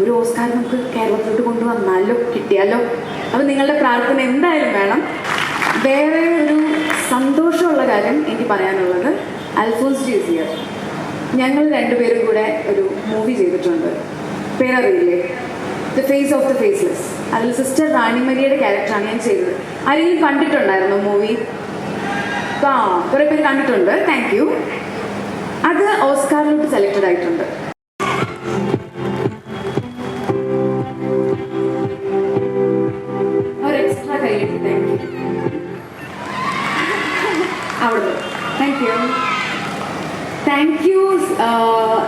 ഒരു ഓസ്കാർ നമുക്ക് കേരളത്തിലോട്ട് കൊണ്ടുവന്നാലോ കിട്ടിയാലോ? അപ്പോൾ നിങ്ങളുടെ പ്രാർത്ഥന എന്തായാലും വേണം. വേറെ ഒരു സന്തോഷമുള്ള കാര്യം എനിക്ക് പറയാനുള്ളത്. അൽഫോൻസ് ജിസിയർ. ഞങ്ങൾ രണ്ടുപേരും കൂടെ ഒരു മൂവി ചെയ്തിട്ടുണ്ട്. പേരറിയില്ലേ? The face of the faceless അതിൽ സിസ്റ്റർ റാണിമരിയുടെ ക്യാരക്ടറാണ് ഞാൻ ചെയ്തത്. ആരെങ്കിലും കണ്ടിട്ടുണ്ടായിരുന്നു മൂവി ആ കുറേ പേര് കണ്ടിട്ടുണ്ട്. താങ്ക് യു അത് ഓസ്കാറിലോട്ട് സെലക്റ്റഡ് ആയിട്ടുണ്ട്.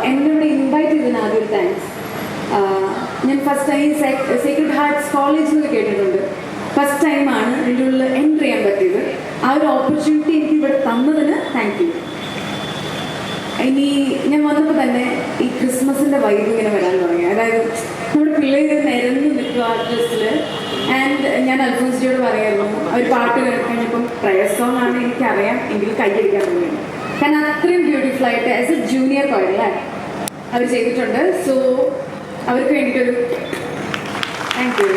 എന്നെ ഇവിടെ ഇൻവൈറ്റ് ചെയ്തതിന് ആദ്യം താങ്ക്സ് ഞാൻ ഫസ്റ്റ് ടൈം സീക്രട്ട് ഹാർട്സ് കോളേജിൽ നിന്ന് കേട്ടിട്ടുണ്ട്. ഫസ്റ്റ് ടൈമാണ് എന്റെ ഉള്ളിൽ എൻട്രി ചെയ്യാൻ പറ്റിയത്. ആ ഒരു ഓപ്പർച്യൂണിറ്റി എനിക്ക് ഇവിടെ തന്നതിന് താങ്ക് യു ഇനി ഞാൻ വന്നപ്പോൾ തന്നെ ഈ ക്രിസ്മസിന്റെ വൈബ് ഇങ്ങനെ വരാൻ തുടങ്ങി. അതായത് നമ്മുടെ പിള്ളേർ നിരന്ന് നിൽക്കുക ആ ഡ്രസ്സിൽ ആൻഡ് ഞാൻ അൽഫോൻസിയോട് പറയായിരുന്നു ഒരു പാട്ട് കഴിഞ്ഞപ്പം പ്രയർ സോങ് എനിക്കറിയാം എങ്കിൽ കൈയടിക്കാൻ തുടങ്ങി. കാരണം അത്രയും ബ്യൂട്ടിഫുൾ ആയിട്ട് ആസ് എ ജൂനിയർ കോയർ അല്ലേ? അവർ ചെയ്തിട്ടുണ്ട്. സോ അവർക്ക് വേണ്ടിയിട്ടൊരു thank you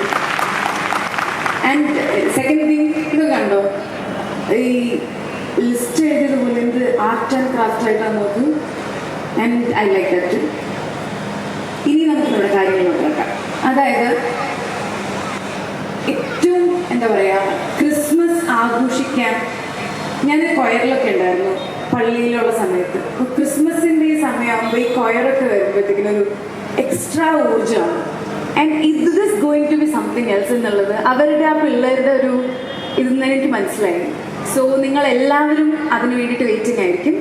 and second thing ഇത് കണ്ടോ? ഈ ലിസ്റ്റ് എഴുതിയത് പോലെ എന്ത് ആർട്ട് ആൻഡ് ക്രാഫ്റ്റ് ആയിട്ടാണ് നോക്കും. ആൻഡ് ഐ ലൈക്ക് ദാറ്റ് ഇനി നമുക്ക് നമ്മുടെ കാര്യങ്ങൾ നോക്കാം. അതായത് ഏറ്റവും എന്താ പറയുക ക്രിസ്മസ് ആഘോഷിക്കാൻ ഞാൻ കൊയറിലൊക്കെ ഉണ്ടായിരുന്നു. പള്ളിയിലുള്ള സമയത്ത്. ഇപ്പൊ ക്രിസ്മസിന്റെ ഈ സമയമാകുമ്പോൾ ഈ കൊയറൊക്കെ വരുമ്പോഴത്തേക്കിനും ഒരു എക്സ്ട്രാ ഊർജമാണ്. ആൻഡ് ഇത് this going to be something else എന്നുള്ളത് അവരുടെ ആ പിള്ളേരുടെ ഒരു ഇതെന്ന് എനിക്ക് മനസ്സിലായി. സോ നിങ്ങൾ എല്ലാവരും അതിന് വേണ്ടിയിട്ട് വെയിറ്റിംഗ് ആയിരിക്കും.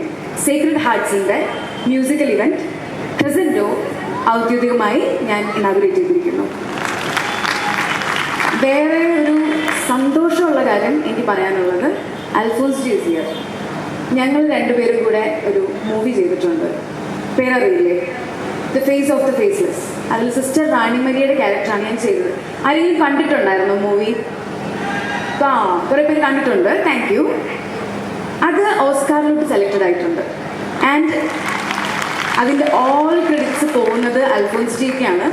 സീക്രട്ട് ഹാർട്സിന്റെ മ്യൂസിക്കൽ ഇവന്റ് പ്രസന്റോ ഔദ്യോഗികമായി ഞാൻ ഇനാഗുറേറ്റ് ചെയ്തിരിക്കുന്നു. വേറെ ഒരു സന്തോഷമുള്ള കാര്യം എനിക്ക് പറയാനുള്ളത് അൽഫോൻസ് ജിസിയർ. ഞങ്ങൾ രണ്ടുപേരും കൂടെ ഒരു മൂവി ചെയ്തിട്ടുണ്ട്. പേരറിയില്ലേ? The face of the faceless അതിൽ സിസ്റ്റർ റാണിമരിയുടെ ക്യാരക്ടറാണ് ഞാൻ ചെയ്തത്. ആരെങ്കിലും കണ്ടിട്ടുണ്ടായിരുന്നു മൂവി ആ കുറേ പേര് കണ്ടിട്ടുണ്ട്. താങ്ക് യു അത് ഓസ്കാറിലോട്ട് സെലക്റ്റഡ് ആയിട്ടുണ്ട്. ആൻഡ് അതിന്റെ ഓൾ ക്രെഡിറ്റ്സ് പോകുന്നത് അൽഫോൻസ് ജിക്കാണ്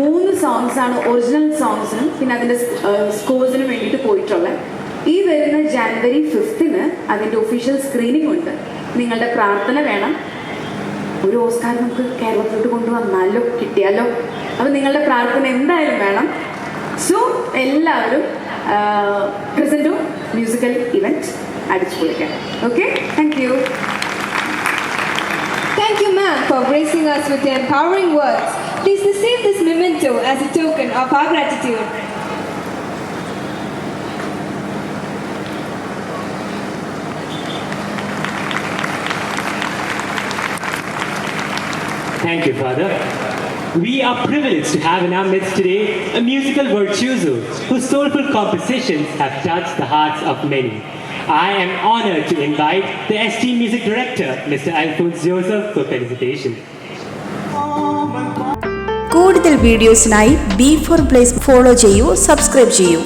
മൂന്ന് സോങ്സ് ആണ് ഒറിജിനൽ സോങ്സിനും പിന്നെ അതിന്റെ സ്കോഴ്സിനും വേണ്ടിയിട്ട് പോയിട്ടുള്ളത്. വരുന്ന ജാനുവരി ഫിഫ്തിന് അതിന്റെ ഒഫീഷ്യൽ സ്ക്രീനിംഗ് ഉണ്ട്. നിങ്ങളുടെ പ്രാർത്ഥന വേണം. ഒരു ഓസ്കാർ നമുക്ക് കേരളത്തിലോട്ട് കൊണ്ടുവന്നാലോ കിട്ടിയാലോ? അപ്പോൾ നിങ്ങളുടെ പ്രാർത്ഥന എന്തായാലും വേണം. സോ എല്ലാവരും പ്രസന്റും മ്യൂസിക്കൽ ഇവന്റ് അടിച്ചു പൊളിക്കാം okay thank you Thank you, ma'am, for gracing us with words empowering words. Please receive this memento as a token of gratitude. Thank you, Father. We are privileged to have in our midst today a musical virtuoso whose soulful compositions have touched the hearts of many. I am honored to invite the esteemed music director, Mr. Alphonse Joseph, for felicitation. കൂടുതൽ വീഡിയോസിനായി B four place follow ചെയ്യൂ subscribe ചെയ്യൂ